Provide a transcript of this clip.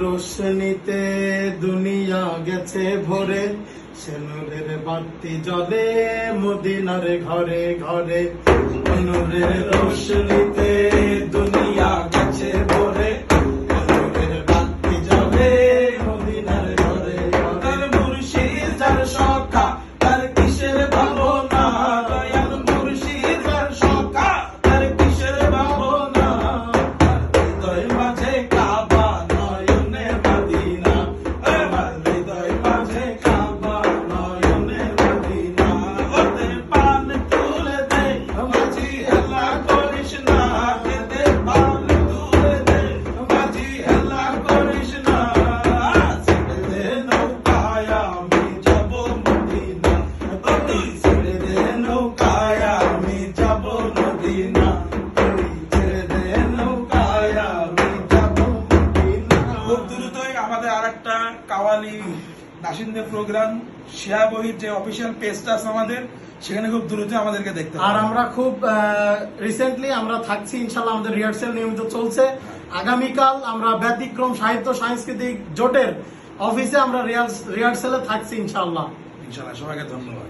রোশনীতে দুনিয়া গেছে ভরে। সেনুরের বাড়তি জলে মদিনার ঘরে ঘরে। সেনুরের রোশনীতে আরেকটা কাওয়ালি নাসিনদের প্রোগ্রাম শেয়া বহির যে অফিসিয়াল পেজটা আছে আমাদের সেখানে খুব দ্রুত আমাদেরকে দেখতে আর আমরা খুব রিসেন্টলি আমরা থাকছি ইনশাল্লাহ আমাদের রিহার্সেল নিয়মিত চলছে। আগামীকাল আমরা ব্যতিক্রম সাহিত্য সাংস্কৃতিক জোটের অফিসে আমরা রিহার্সেলে থাকছি ইনশাল্লাহ ইনশাল্লাহ সবাইকে ধন্যবাদ।